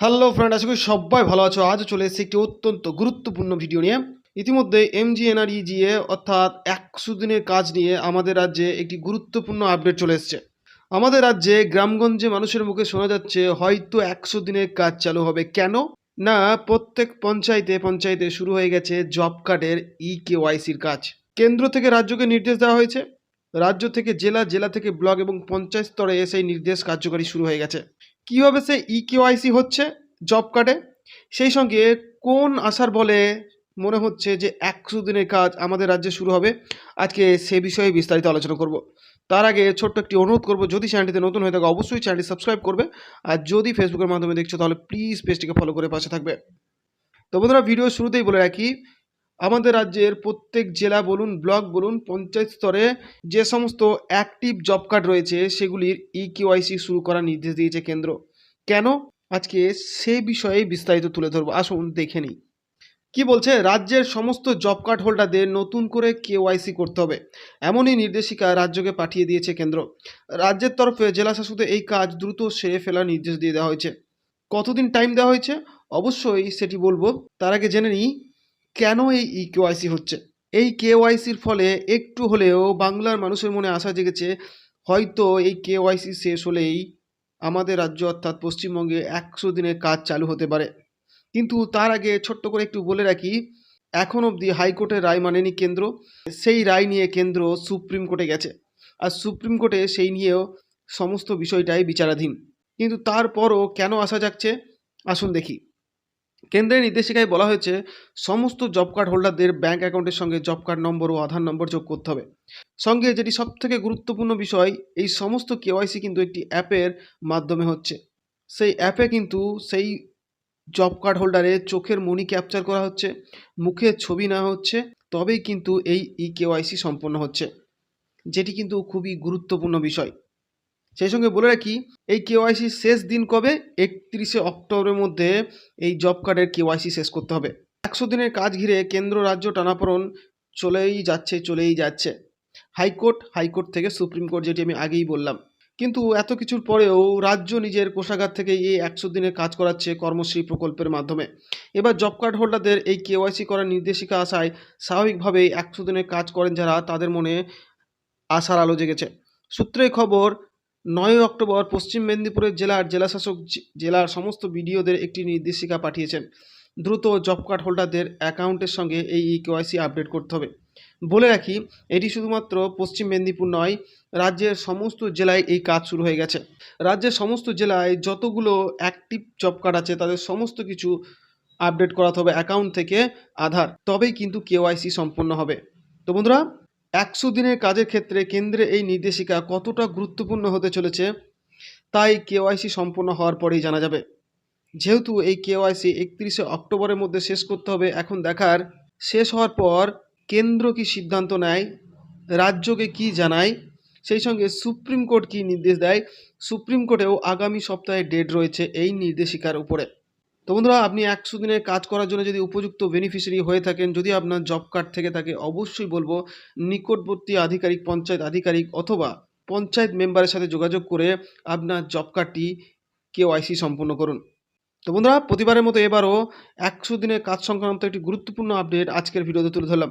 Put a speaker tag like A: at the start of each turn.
A: Hello friend আশা করি সবাই ভালো আছো। আজও চলে এসেছি একটি অত্যন্ত গুরুত্বপূর্ণ ভিডিও নিয়ে। ইতিমধ্যে এমজিএনআরইজিএ অর্থাৎ একশো দিনের কাজ নিয়ে আমাদের রাজ্যে একটি গুরুত্বপূর্ণ আপডেট চলে এসেছে। আমাদের রাজ্যে গ্রামগঞ্জে মানুষের মুখে শোনা যাচ্ছে, হয়তো একশো দিনের কাজ চালু হবে। কেন? না, প্রত্যেক পঞ্চায়েতে পঞ্চায়েতে শুরু হয়ে গেছে জব কার্ডের ই কেওয়াইসির কাজ। কেন্দ্র থেকে রাজ্যকে নির্দেশ দেওয়া হয়েছে। রাজ্য থেকে জেলা জেলা থেকে ব্লক এবং পঞ্চায়েত স্তরে সেই নির্দেশ কার্যকারী শুরু হয়ে গেছে। কীভাবে সে ই কেওয়াইসি হচ্ছে জব কার্ডে সেই সঙ্গে কোন আশার বলে মনে হচ্ছে যে একশো দিনের কাজ আমাদের রাজ্যে শুরু হবে? আজকে সে বিষয়ে বিস্তারিত আলোচনা করব। তার আগে ছোট্ট একটি অনুরোধ করব, যদি চ্যানেলটিতে নতুন হয়ে থাকে, অবশ্যই চ্যানেলটি সাবস্ক্রাইব করবে। আর যদি ফেসবুকের মাধ্যমে দেখছ, তাহলে প্লিজ পেজটিকে ফলো করে পাশে থাকবে। তো বন্ধুরা ভিডিও শুরুতেই বলে রাখি আমাদের রাজ্যের প্রত্যেক জেলা বলুন, ব্লক বলুন, পঞ্চায়েত স্তরে যে সমস্ত অ্যাক্টিভ জব কার্ড রয়েছে, সেগুলির ই কেওয়াইসি শুরু করার নির্দেশ দিয়েছে কেন্দ্র। কেন? আজকে সে বিষয়ে বিস্তারিত তুলে ধরবো। আসুন, দেখে নিই। কি বলছে? রাজ্যের সমস্ত জব কার্ড হোল্ডারদের নতুন করে কেওয়াইসি করতে হবে। এমনই নির্দেশিকা রাজ্যকে পাঠিয়ে দিয়েছে কেন্দ্র। রাজ্যের তরফে জেলা শাসকে এই কাজ দ্রুত সেরে ফেলার নির্দেশ দিয়ে দেওয়া হয়েছে। কতদিন টাইম দেওয়া হয়েছে? অবশ্যই সেটি বলব। তার আগে জেনে নিই কেন এই ই কেওয়াইসি হচ্ছে? এই কেওয়াইসির ফলে একটু হলেও বাংলার মানুষের মনে আশা জেগেছে, হয়তো এই কেওয়াইসি শেষ হলেই আমাদের রাজ্য অর্থাৎ পশ্চিমবঙ্গে একশো দিনের কাজ চালু হতে পারে। কিন্তু তার আগে ছোট্ট করে একটু বলে রাখি, এখন অবধি হাইকোর্টের রায় মানেনি কেন্দ্র, সেই রায় নিয়ে কেন্দ্র সুপ্রিম কোর্টে গেছে। আর সুপ্রিম কোর্টে সেই নিয়েও সমস্ত বিষয়টাই বিচারাধীন। কিন্তু তারপরও কেন আসা যাচ্ছে আসুন দেখি। কেন্দ্রের নির্দেশিকায় বলা হয়েছে, সমস্ত জব কার্ড হোল্ডারদের ব্যাঙ্ক অ্যাকাউন্টের সঙ্গে জব কার্ড নম্বর ও আধার নম্বর যোগ করতে হবে। সঙ্গে যেটি সবথেকে গুরুত্বপূর্ণ বিষয়, এই সমস্ত কেওয়াইসি কিন্তু একটি অ্যাপের মাধ্যমে হচ্ছে। সেই অ্যাপে কিন্তু সেই জব কার্ড হোল্ডারে চোখের মনি ক্যাপচার করা হচ্ছে মুখের ছবি নেওয়া হচ্ছে, তবেই কিন্তু এই ই কেওয়াইসি সম্পন্ন হচ্ছে। যেটি কিন্তু খুবই গুরুত্বপূর্ণ বিষয়। সেই সঙ্গে বলে রাখি, এই কেওয়াইসির শেষ দিন কবে? একত্রিশে অক্টোবরের মধ্যে এই জব কার্ডের কেওয়াইসি শেষ করতে হবে। একশো দিনের কাজ ঘিরে কেন্দ্র, রাজ্য টানাপোড়ন চলেই যাচ্ছে চলেই যাচ্ছে। হাইকোর্ট হাইকোর্ট থেকে সুপ্রিম কোর্ট যেটি আমি আগেই বললাম। কিন্তু এত কিছুর পরেও রাজ্য নিজের কোষাগার থেকে এই একশো দিনের কাজ করাচ্ছে কর্মশ্রী প্রকল্পের মাধ্যমে। এবার জব কার্ড হোল্ডারদের এই কেওয়াইসি করার নির্দেশিকা আসায় স্বাভাবিকভাবেই একশো দিনের কাজ করেন যারা, তাদের মনে আশার আলো জেগেছে। সূত্রে খবর নয় অক্টোবর পশ্চিম মেদিনীপুরের জেলার জেলাশাসক জেলার সমস্ত বিডিওদের একটি নির্দেশিকা পাঠিয়েছেন। দ্রুত জব কার্ড হোল্ডারদের অ্যাকাউন্টের সঙ্গে এই কেওয়াইসি আপডেট করতে হবে। বলে রাখি, এটি শুধুমাত্র পশ্চিম মেদিনীপুর নয়, রাজ্যের সমস্ত জেলায় এই কাজ শুরু হয়ে গেছে। রাজ্যের সমস্ত জেলায় যতগুলো অ্যাক্টিভ জব কার্ড আছে, তাদের সমস্ত কিছু আপডেট করাতে হবে অ্যাকাউন্ট থেকে আধার। তবেই কিন্তু কেওয়াইসি সম্পন্ন হবে। তো বন্ধুরা একশো দিনের কাজের ক্ষেত্রে কেন্দ্রে এই নির্দেশিকা কতটা গুরুত্বপূর্ণ হতে চলেছে, তাই কেওয়াইসি সম্পন্ন হওয়ার পরেই জানা যাবে। যেহেতু এই কেওয়াইসি একত্রিশে অক্টোবরের মধ্যে শেষ করতে হবে, এখন দেখার শেষ হওয়ার পর কেন্দ্র কি সিদ্ধান্ত নেয়, রাজ্যকে কি জানায়, সেই সঙ্গে সুপ্রিম কোর্ট কি নির্দেশ দেয়, সুপ্রিম কোর্টেও আগামী সপ্তাহে ডেট রয়েছে এই নির্দেশিকার উপরে। তো বন্ধুরা, আপনি একশো দিনের কাজ করার জন্য যদি উপযুক্ত বেনিফিশিয়ারি হয়ে থাকেন, যদি আপনার জব কার্ড থেকে থাকে অবশ্যই বলব, নিকটবর্তী আধিকারিক, পঞ্চায়েত আধিকারিক অথবা পঞ্চায়েত মেম্বারের সাথে যোগাযোগ করে আপনার জব কার্ডটি কেওয়াইসি সম্পূর্ণ করুন। তো বন্ধুরা, প্রতিবারের মতো এবারও একশো দিনের কাজ সংক্রান্ত একটি গুরুত্বপূর্ণ আপডেট আজকের ভিডিওতে তুলে ধরলাম।